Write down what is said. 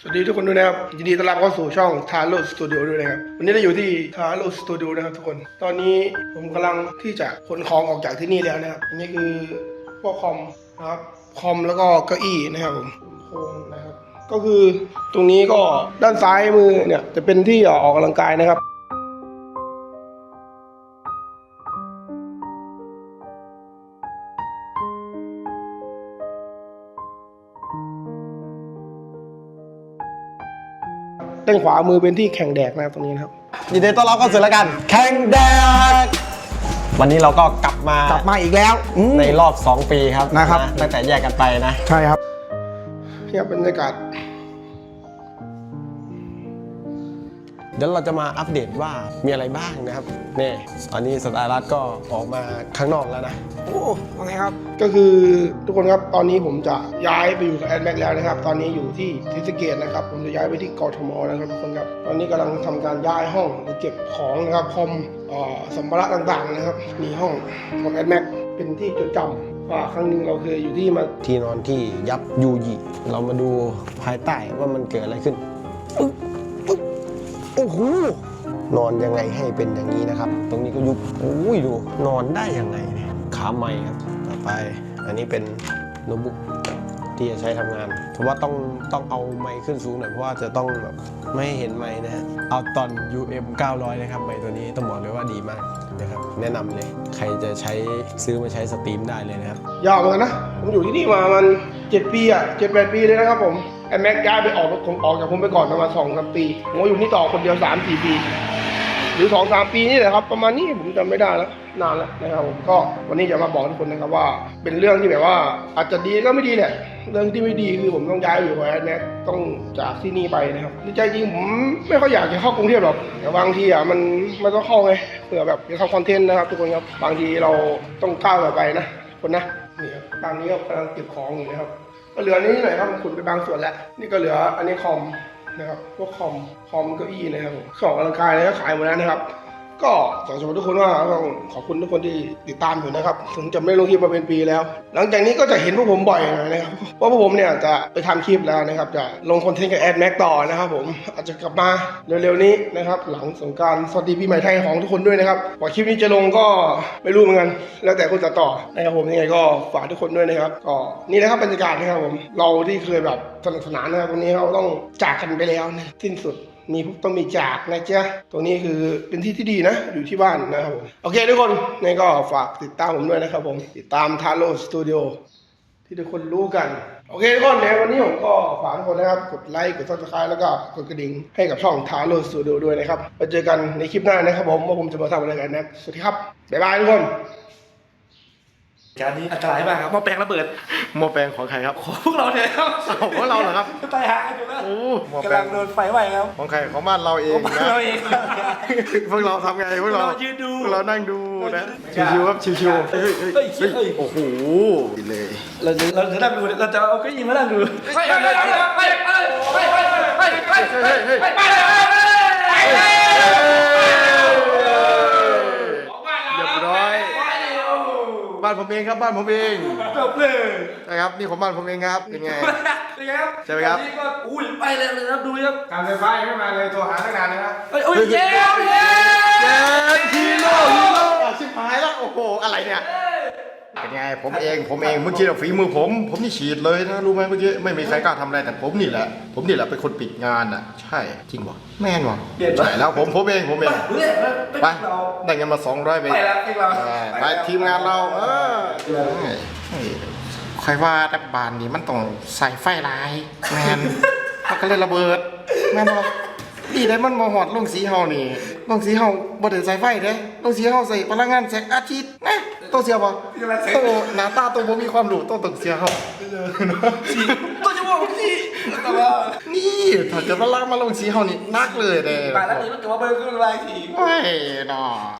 สวัสดีทุกคนด้วยนะครับ ยินดีต้อนรับเข้าสู่ช่องทาโร่สตูดิโอด้วยนะครับ วันนี้เราอยู่ที่ทาโร่สตูดิโอนะครับทุกคน ตอนนี้ผมกำลังที่จะขนของออกจากที่นี่แล้วนะครับ อันนี้คือพวกคอมนะครับ คอมแล้วก็เก้าอี้นะครับผมโครงนะครับ ก็คือตรงนี้ก็ด้านซ้ายมือเนี่ยจะเป็นที่ออกกำลังกายนะครับ ด้านขวามือเป็นที่แข่งแดกนะครับตรงนี้นะครับ ยินดีต้อนรับเข้าสู่รายการแข่งแดก วันนี้เราก็กลับมากลับมาอีกแล้วอืม ในรอบ 2 ปีครับนะครับ ตั้งแต่แยกกันไปนะ ใช่ครับเนี่ยบรรยากาศ เดี๋ยวเราจะมาอัปเดตว่ามีอะไรบ้างนะครับนี่ตอนนี้สตาร์รัตก็ออกมาข้างนอกแล้วนะ โอ้ว่าไงครับ ก็คือทุกคนครับตอนนี้ผมจะย้ายไปอยู่กับแอดแม็กแล้วนะครับ ตอนนี้อยู่ที่ทิสะเกตนะครับ ผมจะย้ายไปที่กทมนะครับทุกคนครับ ตอนนี้กำลังทำการย้ายห้องหรือเก็บของนะครับคอมเอ่อสัมภาระต่างๆนะครับมีห้องของแอดแม็กเป็นที่จดจำว่าครั้งหนึ่งเราเคยอยู่ที่มาที่นอนที่ยับยูยิเรามาดูภายใต้ว่ามันเกิดอะไรขึ้นอึ๊บอึ๊บ โอ้โหนอนยังไงให้เป็นอย่างนี้นะครับ ตรงนี้ก็ยุบโอ้ยดู นอนได้ยังไงเนี่ยขาไม้ครับต่อไป อันนี้เป็นโน้ตบุ๊กที่จะใช้ทำงานผมว่าต้องต้องเอาไมค์ขึ้นสูงหน่อยเพราะว่าจะต้องแบบไม่เห็นไมค์นะฮะเอาตอน UM 900 นะครับไมค์ตัวนี้ต้องบอกเลยว่าดีมากนะครับ แนะนำเลย ใครจะใช้ซื้อมาใช้สตรีมได้เลยนะครับ ยาวเหมือนกันนะ ผมอยู่ที่นี่มามันเจ็ดปีอะเจ็ดแปดปีเลยนะครับผม แอดแม็กย้ายไปออกผมออกจากผมไปก่อนประมาณสองสามปีผมอยู่นี่ต่อคนเดียวสามสี่ปี หรือสองสามปีนี่แหละครับ ประมาณนี้ผมจำไม่ได้แล้วนานแล้วนะครับผมก็วันนี้จะมาบอกทุกคนนะครับว่า เป็นเรื่องที่แบบว่า อาจจะดีก็ไม่ดีแหละเรื่องที่ไม่ดีคือผมต้องย้ายอยู่แอดแม็กต้องจากที่นี่ไปนะครับในใจจริงผมไม่ค่อยอยากจะเข้ากรุงเทพหรอกแต่บางทีอะมันมันต้องเข้าไงเผื่อแบบจะทำคอนเทนต์นะครับทุกคนครับบางทีเราต้องก้าวต่อไปนะคนนะนี่ครับตามนี้ก็กำลังเก็บของอยู่นะครับ ก็เหลือนี้หน่อยครับขุดไปบางส่วนแล้ว นี่ก็เหลืออันนี้คอมนะครับพวกคอมคอมเก้าอี้นะครับของกำลังกายอะไรก็ขายหมดแล้วนะครับ ก็ขอชมทุกคนว่าต้องขอบคุณทุกคนที่ติดตามอยู่นะครับ ถึงจะไม่ลงคลิปมาเป็นปีแล้ว หลังจากนี้ก็จะเห็นพวกผมบ่อยนะครับเพราะพวกผมเนี่ยจะไปทำคลิปแล้วนะครับ จะลงคอนเทนต์กับแอดแม็กต่อนะครับผมอาจจะกลับมาเร็วๆนี้นะครับ หลังสงการสวัสดีปีใหม่ไทยของทุกคนด้วยนะครับกว่าคลิปนี้จะลงก็ไม่รู้เหมือนกัน แล้วแต่คนตัดต่อนะครับผมยังไงก็ฝากทุกคนด้วยนะครับก็นี่นะครับบรรยากาศนะครับผมเราที่เคยแบบสนุกสนานนะครับวันนี้เราต้องจากกันไปแล้วนะสิ้นสุด มีพวกต้องมีจากนะจ๊ะตรงนี้คือเป็นที่ที่ดีนะ อยู่ที่บ้านนะครับผมโอเคทุกคนนี่ก็ฝากติดตามผมด้วยนะครับผมติดตามทาโร่สตูดิโอที่ทุกคนรู้กัน โอเคทุกคนในวันนี้ผมก็ฝากทุกคนนะครับ กดไลค์ กดซับสไครต์แล้วก็กดกระดิ่งให้กับช่องทาโร่สตูดิโอด้วยนะครับไปเจอกันในคลิปหน้านะครับผมว่าผมจะมาทำอะไรกันนะสวัสดีครับบ๊ายบายทุกคน การนี้อันตรายมากครับหม้อแปลงระเบิดหม้อแปลงของใครครับ ของพวกเราเนี่ยครับของพวกเราเหรอครับ ตายหากันอยู่แล้วโอ้หม้อแปลกำลังงโดนไฟไหม้ครับของใครของบ้านเราเองของบ้านนะเราเองพวกเราทำไงพวกเราเรายืนดูพวกเรานั่งดูนะใช่ชิวๆครับชิวๆเฮ้ยเฮ้ยเฮ้ยเฮ้เฮ้ยยโอ้โหดีเลยเราจะเราจะนั่งดูเราจะเอาเก้าอี้มานั่งดูไปไปไปไปไปไปไปไปไปไปไปไปเรียบร้อย บ้านผมเองครับบ้านผมเองจบเลยนะครับนี่ของบ้านผมเองครับเป็นไง เป็นไงครับใช่ไหมครับตอนนี้ก็อุ้ยไปเลยเลยครับดูครับการไฟฟ้ายังไม่มาเลยตัวหาตั้งนานนะครับเฮ้ยโอ้ยเย้เย้เย้ฮีโร่ฮีโร่อะชิบหายแล้วโอ้โหอะไรเนี่ย เป็นไง ผมเองผมเองเมื่อกี้ฝีมือผม ผมนี่ฉีดเลยนะรู้ไหมเมื่อกี้ไม่มีใครกล้าทำอะไรแต่ผมนี่แหละ ผมนี่แหละเป็นคนปิดงานอะ ใช่จริงวะแม่นวะใช่แล้วผมผมเองผมเองเฮ้ยไปได้เงินมา200ไปไปแล้วไปแล้วอ่าไปทีมงานเราเออเฮ้ยใครว่าแต่บานนี่มันต้องใส่ไฟลายแมนมันก็เลยระเบิด แม่นบอกดีได้มันมาหอดลงสีเฮานี่ลงสีเฮาบ่ได้ใส่ไฟเด้ลงสีเฮาใส่พลังงานแสงอาทิตย์นะ ต้องเสียบ่โตหน้าตาตัวบ่มีความรู้ต้องต้องเสียเฮาตัวจะบอกสิแต่ว่านี่ถ้าเกิดว่าลากมาลงสีเฮานี่นักเลยเด้ไปแล้วเดี๋ยวมันจะมาเบิร์ก็ไล่ทีไม่เนาะ